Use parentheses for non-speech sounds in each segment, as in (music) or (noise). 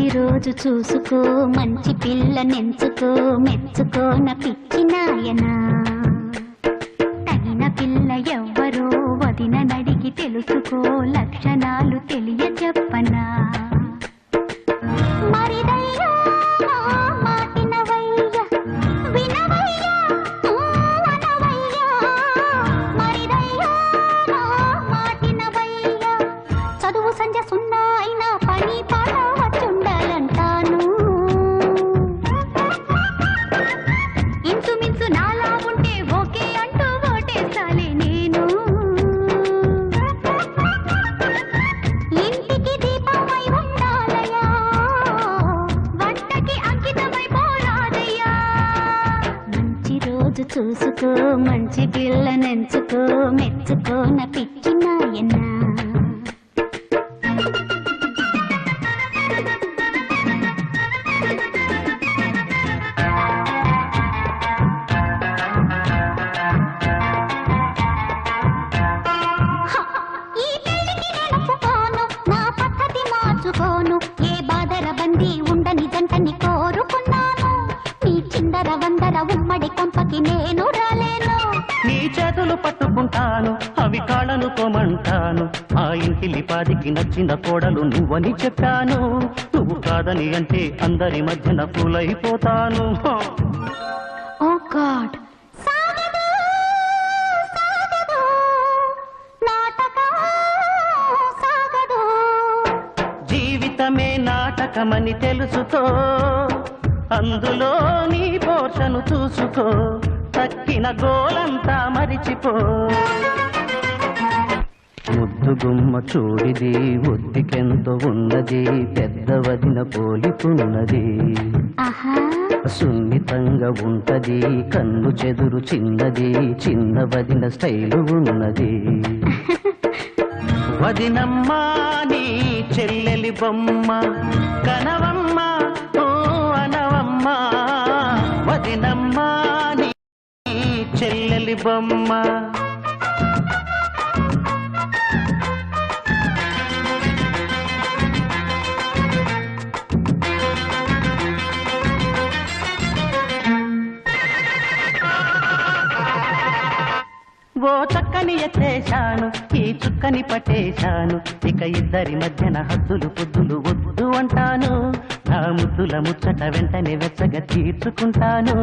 రోజు చూసుకో మంచి పిల్ల నెంచుకో మెచ్చుకో నా పిచ్చి నాయనా. తగిన పిల్ల ఎవ్వరో వదిన నడిగి తెలుసుకో లక్షణాలు తెలియ చెప్పనా. చదువు సంజ సున్నా అయినా పని మంచి పిల్ల నెంచుకో మెచ్చుకో నా పిచ్చి నాయనా పట్టుకుంటాను అవి కాళ్ళను తోమంటాను. ఆ ఇంటి లిపాదికి నచ్చిన కోడలు నువ్వని చెప్పాను. నువ్వు కాదని అంటే అందరి మధ్యన పూలైపోతాను. ఓ గాడ్. జీవితమే నాటకమని తెలుసుకో. అందులో నీ పోషను చూసుకో. తక్కిన గోలంతా మరిచిపో. ముద్దు గుమ్మ చూడిది ఒద్దికెంతో ఉన్నది పెద్ద వదిన పోలికున్నది సున్నితంగా ఉంటది కన్ను చెదురు చిన్నది చిన్న వదిన స్టైలు ఉన్నది. (laughs) వదినమ్మా నీ చెల్లెలి బొమ్మ కనవమ్మ ఓ అనవమ్మ. వదినమ్మా చెల్లెలి బొమ్మ. ఓ చక్కని ఎత్తేశాను ఈ చుక్కని పట్టేశాను. ఇక ఇద్దరి మధ్యన హద్దులు పొద్దులు వద్దు అంటాను. నా ముద్దుల ముచ్చట వెంటనే వెచ్చగా తీర్చుకుంటాను.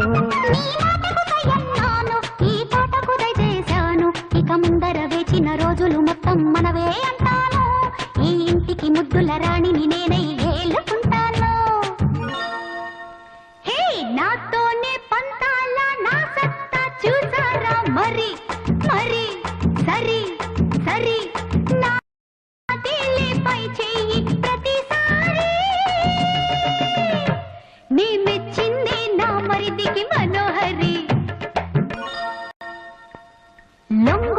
మొత్తం అంటాను. ఈ ఇంటికి ముద్దుల రాణిని నేనై ఏలుకుంటాను హే నాతోనే పంతాల నా సత్తా చూసారా? మరి మరి సరి సరి నా తేలిపై చెయ్యి ప్రతిసారి. నీ మెచ్చింది నా మరిదికి మనోహరి. లొంగుతానా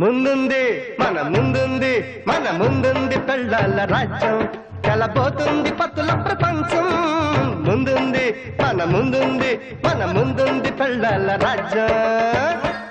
ముందుంది మన ముందుంది మన ముందుంది పెళ్ళాల రాజ్యం. కలబోతుంది పత్తుల ప్రపంచం. ముందుంది మన ముందుంది మన ముందుంది పెళ్ళాల రాజ్యం.